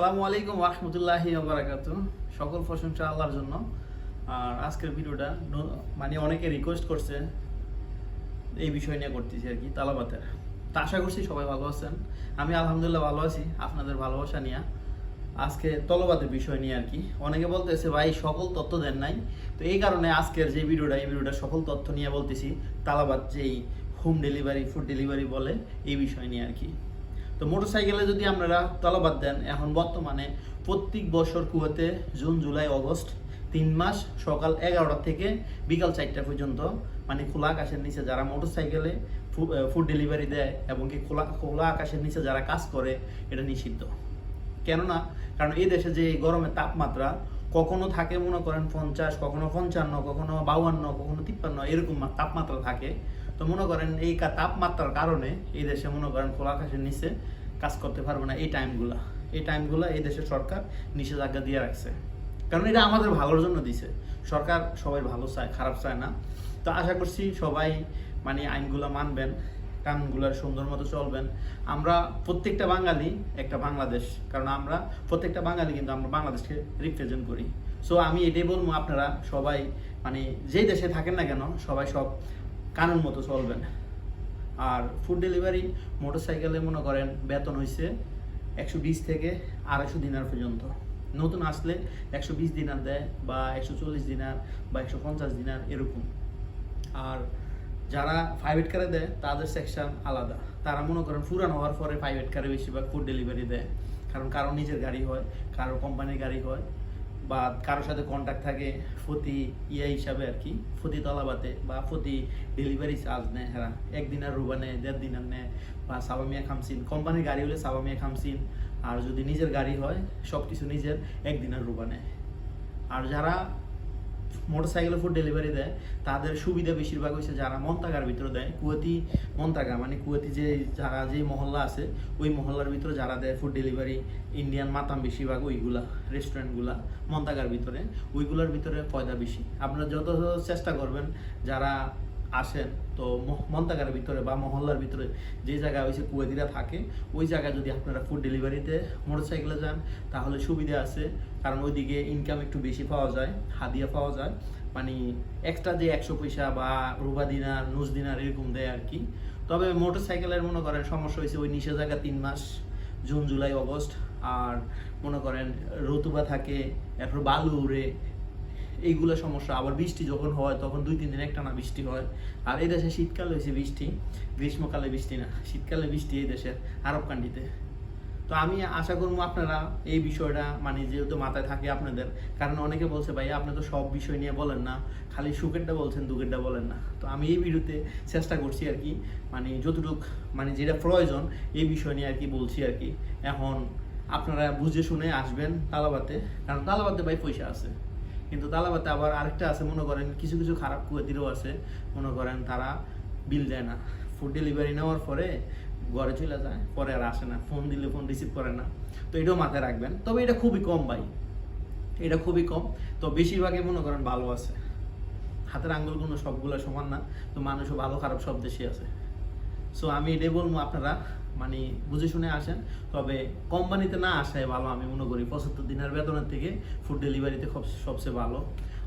আসসালামু আলাইকুম রহমতুল্লাহি বারাকাত সকল প্রশংসা আল্লাহর জন্য। আর আজকের ভিডিওটা মানে অনেকে রিকোয়েস্ট করছে এই বিষয় নিয়ে করতেছি আর কি, তালাবাতের। তা আশা করছি সবাই ভালো আছেন। আমি আলহামদুলিল্লাহ ভালো আছি, আপনাদের ভালোবাসা নিয়ে। আজকে তলবাতের বিষয় নিয়ে আর কি। অনেকে বলতেছে, ভাই, সকল তথ্য দেন নাই। তো এই কারণে আজকের যে ভিডিওটা, এই ভিডিওটা সকল তথ্য নিয়ে বলতেছি তালাবাত যেই হোম ডেলিভারি ফুড ডেলিভারি বলে, এই বিষয় নিয়ে আর কি। তো মোটরসাইকেলে যদি আপনারা তলাবাদ দেন, এখন বর্তমানে প্রত্যেক বছর কুয়াতে জুন, জুলাই, অগস্ট তিন মাস সকাল এগারোটা থেকে বিকাল চারটা পর্যন্ত মানে খোলা আকাশের নিচে যারা মোটরসাইকেলে ফুড ডেলিভারি দেয় এবং কি খোলা খোলা আকাশের নিচে যারা কাজ করে, এটা নিষিদ্ধ। কেননা, কারণ এই দেশে যে গরমের তাপমাত্রা, কখনো থাকে মনে করেন পঞ্চাশ, কখনো পঞ্চান্ন, কখনো বাউান্ন কখনো তিপ্পান্ন, এরকম তাপমাত্রা থাকে। তো মনে করেন এই তাপমাত্রার কারণে এই দেশে মনে করেন খোলা আকাশের নিচে কাজ করতে পারবে না এই টাইমগুলা। এই টাইমগুলো এই দেশের সরকার নিষেধাজ্ঞা দিয়ে রাখছে। কারণ এটা আমাদের ভালোর জন্য দিছে। সরকার সবাই ভালো চায়, খারাপ চায় না। তো আশা করছি সবাই মানে আইনগুলো মানবেন কানুনগুলোর সুন্দর মতো চলবেন। আমরা প্রত্যেকটা বাঙালি একটা বাংলাদেশ, কারণ আমরা প্রত্যেকটা বাঙালি কিন্তু আমরা বাংলাদেশকে রিপ্রেজেন্ট করি। সো আমি এটাই বলব আপনারা সবাই মানে যেই দেশে থাকেন না কেন সবাই সব কানুন মতো চলবেন। আর ফুড ডেলিভারি মোটরসাইকেলে মনে করেন বেতন হয়েছে একশো বিশ থেকে আড়াইশো দিনার পর্যন্ত। নতুন আসলে একশো বিশ দিনার দেয় বা একশো চল্লিশ দিনার বা একশো পঞ্চাশ দিনার এরকম। আর যারা প্রাইভেট কারে দেয়, তাদের সেকশন আলাদা। তারা মনে করেন ফুরান হওয়ার পরে প্রাইভেট কারে বেশিরভাগ ফুড ডেলিভারি দেয়। কারণ কারও নিজের গাড়ি হয়, কারও কোম্পানির গাড়ি হয়। বা কারোর সাথে কন্ট্যাক্ট থাকে প্রতি ইয়া হিসাবে আর কি প্রতি তলাবাতে বা প্রতি ডেলিভারি চার্জ নেয় হ্যাঁ একদিন আর রুবা নেয়, দেড় দিন আর নেয়। বা সাবামিয়া খামসিন। কোম্পানির গাড়ি হলে সাবামিয়া খামসিন। আর যদি নিজের গাড়ি হয় সব কিছু নিজের, একদিন আর রুবা নেয়। আর যারা মোটরসাইকেলে ফুড ডেলিভারি দেয়, তাদের সুবিধা বেশিরভাগ হচ্ছে যারা মন্তাগার ভিতরে দেয়, কুয়াতি মন্তাগা মানে কুয়েতি যে, যারা যে মহল্লা আছে, ওই মহল্লার ভিতরে যারা দেয় ফুড ডেলিভারি ইন্ডিয়ান মাতাম বেশিরভাগ ওইগুলা রেস্টুরেন্টগুলা মন্তাগার ভিতরে, ওইগুলোর ভিতরে ফয়দা বেশি। আপনারা যত চেষ্টা করবেন, যারা আসেন, তো মন্তাগারের ভিতরে বা মহল্লার ভিতরে যে জায়গায় হয়েছে কুয়েতিরা থাকে, ওই জায়গায় যদি আপনারা ফুড ডেলিভারিতে মোটরসাইকেলে যান, তাহলে সুবিধা আছে। কারণ ওইদিকে ইনকাম একটু বেশি পাওয়া যায়, হাদিয়া পাওয়া যায়। মানে এক্সট্রা যে একশো পয়সা বা রুবা দিনার নুজ দিনার এরকম দেয় আর কি তবে মোটরসাইকেলের মনে করেন সমস্যা হয়েছে ওই নিষেধাজ্ঞা তিন মাস, জুন, জুলাই, অগস্ট। আর মনে করেন রতুবা থাকে, এরপর বালু উড়ে এইগুলো সমস্যা। আবার বৃষ্টি যখন হয়, তখন দুই, তিন দিন একটানা বৃষ্টি হয়। আর এই দেশে শীতকালে হয়েছে বৃষ্টি। গ্রীষ্মকালে বৃষ্টি না। শীতকালে বৃষ্টি এই দেশের আরব কান্ডিতে তো আমি আশা করব আপনারা এই বিষয়টা মানে যেহেতু মাথায় থাকে আপনাদের, কারণ অনেকে বলছে, ভাই, আপনি তো সব বিষয় নিয়ে বলেন না। খালি সুখেরটা বলছেন, দুঃখেরটা বলেন না। তো আমি এই ভিডিওতে চেষ্টা করছি আর কি মানে যতটুক মানে যেটা প্রয়োজন, এই বিষয় নিয়ে আর কি বলছি আর কি। এখন আপনারা বুঝে শুনে আসবেন তালাবাতে, কারণ তালাবাতে ভাই পয়সা আছে। কিন্তু তালাবাতে আবার আরেকটা আছে, মনে করেন কিছু কিছু খারাপ কুয়েতিরও আছে, মনে করেন তারা বিল দেয় না। ফুড ডেলিভারি নেওয়ার পরে ঘরে চলে যায়, পরে আর আসে না ফোন দিলে ফোন রিসিভ করে না। তো এটাও মাথায় রাখবেন। তবে এটা খুবই কম ভাই, এটা খুবই কম। তো বেশিরভাগই মনে করেন ভালো আছে। হাতের আঙ্গুলগুলো সবগুলো সমান না, তো মানুষও ভালো খারাপ সব দেশে আছে। সো আমি এটাই বলব আপনারা মানে বুঝে শুনে আসেন। তবে কোম্পানিতে না আসাই ভালো, আমি মনে করি। পঁচাত্তর দিনের বেতনের থেকে ফুড ডেলিভারিতে সবচেয়ে ভালো।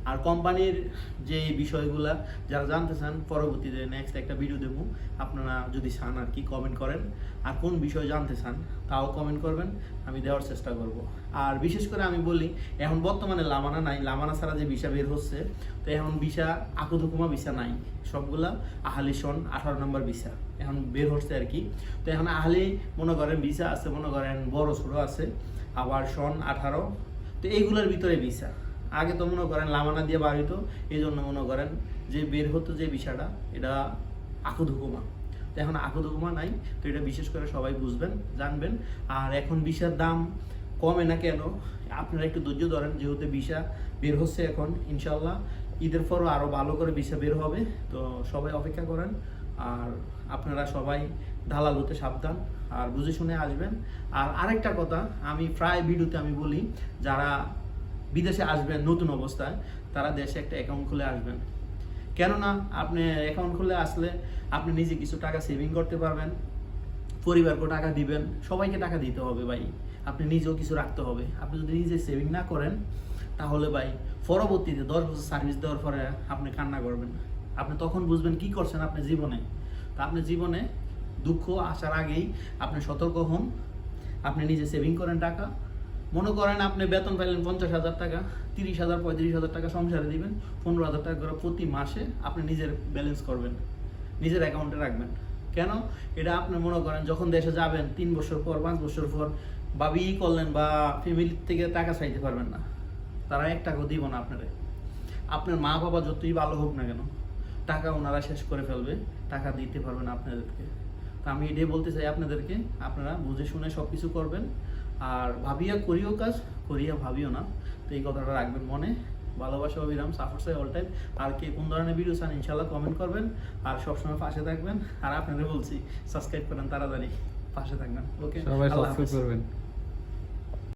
আর কোম্পানির যে বিষয়গুলা, যারা জানতে চান, পরবর্তীতে নেক্সট একটা ভিডিও দেবো। আপনারা যদি চান আর কি কমেন্ট করেন। আর কোন বিষয় জানতে চান, তাও কমেন্ট করবেন। আমি দেওয়ার চেষ্টা করব। আর বিশেষ করে আমি বলি, এখন বর্তমানে লামানা নাই। লামানা ছাড়া যে ভিসা বের হচ্ছে, তো এখন ভিসা আকুদুকুমা ভিসা নাই। সবগুলা আহালি সন আঠারো নম্বর ভিসা এখন বের হচ্ছে আর কি। তো এখন আহালি মনে করেন ভিসা আছে, মনে করেন বড় ছোটো আছে, আবার সন আঠারো, তো এইগুলোর ভিতরে ভিসা। আগে তো মনে করেন লামানা দিয়ে বার হইতো এই জন্য মনে করেন যে বের হতো যে ভিসাটা এটা আকুদুকুমা তো এখন আকুদুকুমা নাই, তো এটা বিশেষ করে সবাই বুঝবেন, জানবেন। আর এখন ভিসার দাম কমে না কেন? আপনারা একটু ধৈর্য ধরেন, যেহেতু ভিসা বের হচ্ছে এখন ইনশাল্লাহ ঈদের পরও আরও ভালো করে ভিসা বের হবে, তো সবাই অপেক্ষা করেন। আর আপনারা সবাই দালাল হতে সাবধান, আর বুঝে শুনে আসবেন। আর আরেকটা কথা, আমি প্রায় ভিডিওতে আমি বলি, যারা বিদেশে আসবেন, নতুন অবস্থায়, তারা দেশে একটা অ্যাকাউন্ট খুলে আসবেন। কেননা আপনি অ্যাকাউন্ট খুলে আসলে আপনি নিজে কিছু টাকা সেভিং করতে পারবেন পরিবারকে টাকা দিবেন, সবাইকে টাকা দিতে হবে ভাই। আপনি নিজেও কিছু রাখতে হবে। আপনি যদি নিজে সেভিং না করেন, তাহলে ভাই পরবর্তীতে দশ বছর সার্ভিস দেওয়ার পরে আপনি কান্না করবেন আপনি তখন বুঝবেন কি করছেন আপনি জীবনে। তা আপনি জীবনে দুঃখ আসার আগেই আপনি সতর্ক হন, আপনি নিজে সেভিং করেন টাকা মনে করেন আপনি বেতন পাইলেন পঞ্চাশ হাজার টাকা, তিরিশ হাজার, পঁয়ত্রিশ হাজার টাকা সংসারে দিবেন, পনেরো হাজার টাকা করে প্রতি মাসে আপনি নিজের ব্যালেন্স করবেন, নিজের অ্যাকাউন্টে রাখবেন। কেন? এটা আপনি মনে করেন যখন দেশে যাবেন, তিন বছর পর, পাঁচ বছর পর, ভাবি করলেন বা ফ্যামিলির থেকে টাকা চাইতে পারবেন না। তারা এক টাকাও দিব না আপনারে। আপনার মা বাবা যতই ভালো হোক না কেন, টাকা ওনারা শেষ করে ফেলবে, টাকা দিতে পারবে না আপনাদেরকে। তো আমি এটাই বলতে চাই আপনাদেরকে, আপনারা বুঝে শুনে সব কিছু করবেন। আর ভাবিয়া করিও কাজ করিয়া ভাবিও না। তো এই কথাটা রাখবেন মনে। ভালোবাসা অবিরাম সাপোর্ট চাই অল টাইম আর কে কোন ধরনের ভিডিও চান ইনশাল্লাহ কমেন্ট করবেন। আর সবসময় পাশে থাকবেন। আর আপনাদের বলছি সাবস্ক্রাইব করেন তাড়াতাড়ি। পাশে থাকবেন। ওকে সবাই সাবস্ক্রাইব করবেন।